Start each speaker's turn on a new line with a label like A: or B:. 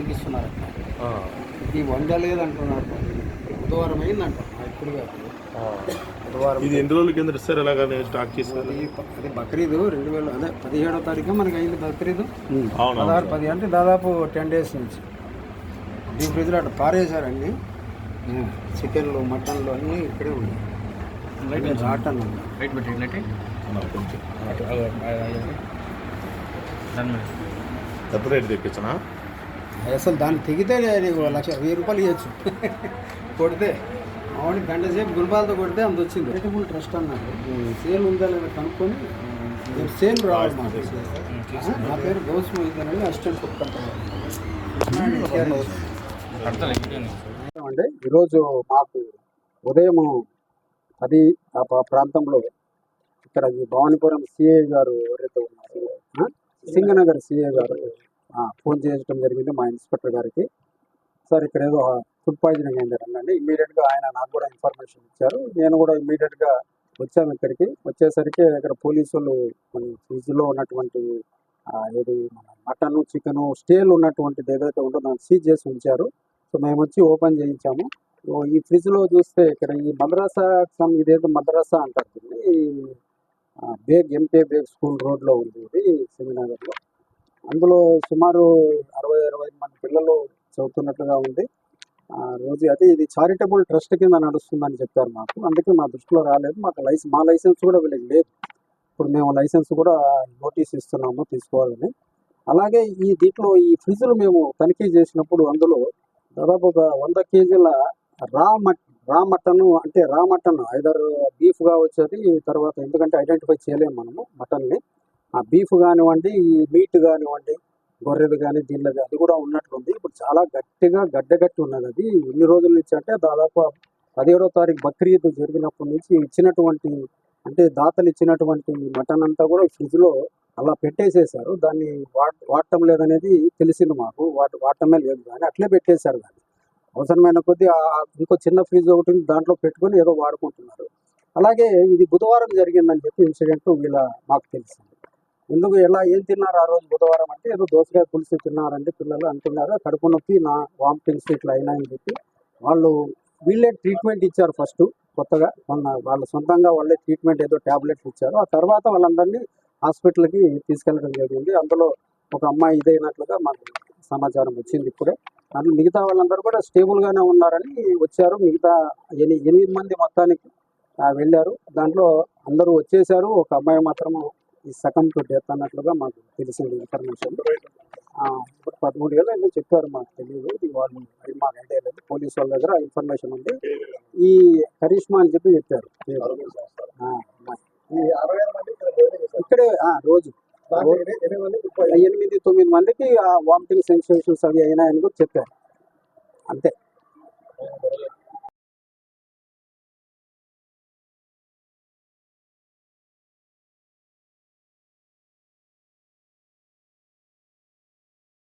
A: చూపిస్తున్నారు ఇది వండలేదు అంటున్నారు బుధవారం అయింది అంటున్నారు ఇప్పుడు కాదు బుధవారం
B: ఇది ఎన్ని రోజుల కింద సార్ ఎలాగ స్టాక్ చేస్తారు
A: అది బక్రీద్ రెండు వేల అదే పదిహేడో తారీఖు మనకి అయింది బక్రీద్.
B: అవును
A: పదహారు పది అంటే దాదాపు టెన్ డేస్ నుంచి. డీప్ ఫ్రిడ్జ్లో అట్లా పారేశారండి. చికెన్లు మటన్లు అన్నీ ఇక్కడే ఉన్నాయి. రాటన్ ఉంది
C: రైట్
B: తెప్పించనా?
A: అసలు దాన్ని తెగితే లక్ష వెయ్యి రూపాయలు ఇవ్వచ్చు. కొడితే. మామిడి గంట సేపు గుల్బాలతో కొడితే అంత వచ్చింది. వెజిటబుల్ ట్రస్ట్ అన్నారు. సేల్ ఉందా లేదా కనుక్కొని రేపు సేల్ రావాలి నా పేరు గౌస్ మొహిద్దీన్ అని అసిస్టెంట్ కుక్ అంటే ఈరోజు మాకు ఉదయం పది ఆ ప- ప్రాంతంలో ఇక్కడ ఈ భవానీపురం సిఐ గారు ఎవరైతే ఉన్నారు సింగనగర్ సిఐ గారు ఆ, ఫోన్ చేయడం జరిగింది మా ఇన్స్పెక్టర్ గారికి. సార్ ఇక్కడ ఏదో ఫుడ్ పాయిజనింగ్ అయింది రండి ఇమీడియట్గా ఆయన నాకు కూడా ఇన్ఫర్మేషన్ ఇచ్చారు. నేను కూడా ఇమీడియట్గా వచ్చాము ఇక్కడికి. వచ్చేసరికి ఇక్కడ పోలీసులు మన ఫ్రిడ్జ్లో ఉన్నటువంటి ఏది మన మటన్ చికెన్ స్టేల్ ఉన్నటువంటిది ఏదైతే ఉందో దాన్ని సీజ్ చేసి ఉంచారు. సో మేము వచ్చి ఓపెన్ చేయించాము. ఈ ఫ్రిడ్జ్లో చూస్తే ఇక్కడ ఈ మద్రాసా ఇదేదో మద్రాసా అంటారు ఈ బేగ్ ఎంపీ బేగ్ స్కూల్ రోడ్లో ఉంది ఇది సింగనగర్లో అందులో సుమారు అరవై అరవై మంది పిల్లలు చదువుతున్నట్లుగా ఉంది. రోజు అయితే ఇది చారిటబుల్ ట్రస్ట్ కింద నడుస్తుందని చెప్పారు మాకు. అందుకే మా దృష్టిలో రాలేదు. మాకు లైసెన్స్ మా లైసెన్స్ కూడా వీళ్ళకి లేదు. ఇప్పుడు మేము లైసెన్స్ కూడా నోటీస్ ఇస్తున్నాము తీసుకోవాలని. అలాగే ఈ దీంట్లో ఈ ఫ్రిడ్జ్లు మేము తనిఖీ చేసినప్పుడు అందులో దాదాపు ఒక వంద కేజీల రా మట్ రా మటన్ అంటే రా మటన్ ఐదర్ బీఫ్ కావచ్చు తర్వాత ఎందుకంటే ఐడెంటిఫై చేయలేము మనము మటన్ని. ఆ బీఫ్ కానివ్వండి ఈ మీట్ కానివ్వండి గొర్రెలు కానీ దీనిలో అది కూడా ఉన్నట్లుంది. ఇప్పుడు చాలా గట్టిగా గడ్డగట్టి ఉన్నది అది. ఎన్ని రోజుల నుంచి అంటే దాదాపు పదిహేడో తారీఖు బక్రీద్ జరిగినప్పటి నుంచి ఇచ్చినటువంటి అంటే దాతలు ఇచ్చినటువంటి మటన్ అంతా కూడా ఫ్రిడ్జ్లో అలా పెట్టేసేసారు దాన్ని వాడ వాడటం లేదనేది తెలిసింది మాకు. వాట వాడటమే లేదు కానీ అట్లే పెట్టేశారు దాన్ని. అవసరమైన కొద్దీ ఇంకో చిన్న ఫ్రిడ్జ్ ఒకటి దాంట్లో పెట్టుకొని ఏదో వాడుకుంటున్నారు. అలాగే ఇది బుధవారం జరిగిందని చెప్పి ఇన్సిడెంట్ వీళ్ళ మాకు తెలిసింది. ఎందుకు ఎలా ఏం తిన్నారు ఆ రోజు బుధవారం అంటే ఏదో దోసకాయ పులుసు తిన్నారంటే పిల్లలు అంటున్నారు. కడుపు నొప్పి నా వామిటింగ్స్ ఇట్లా అయినాయని చెప్పి వాళ్ళు వీళ్ళే ట్రీట్మెంట్ ఇచ్చారు ఫస్ట్ కొత్తగా. మొన్న వాళ్ళ సొంతంగా వాళ్ళే ట్రీట్మెంట్ ఏదో ట్యాబ్లెట్స్ ఇచ్చారు. ఆ తర్వాత వాళ్ళందరినీ హాస్పిటల్కి తీసుకెళ్ళడం జరిగింది. అందులో ఒక అమ్మాయి ఇదైనట్లుగా మాకు సమాచారం వచ్చింది ఇప్పుడే. అందులో మిగతా వాళ్ళందరూ కూడా స్టేబుల్గానే ఉన్నారని వచ్చారు. మిగతా ఎనిమిది మంది మొత్తానికి వెళ్ళారు. దాంట్లో అందరూ వచ్చేసారు. ఒక అమ్మాయి మాత్రము ఈ సకం టు డెత్ అన్నట్లుగా మాకు తెలిసింది ఇన్ఫర్మేషన్ ఇప్పుడు పదమూడు ఏళ్ళు ఏదో చెప్పారు మాకు తెలియదు. ఇది వాళ్ళు అది మాకు ఐడియా లేదు. పోలీస్ వాళ్ళ దగ్గర ఇన్ఫర్మేషన్ ఉంది. ఈ కరిష్మా అని చెప్పి చెప్పారు. ఇక్కడే రోజు. ఎనిమిది తొమ్మిది మందికి వామిటింగ్ సెన్సేషన్స్ అవి అయినాయని కూడా చెప్పారు. అంతే.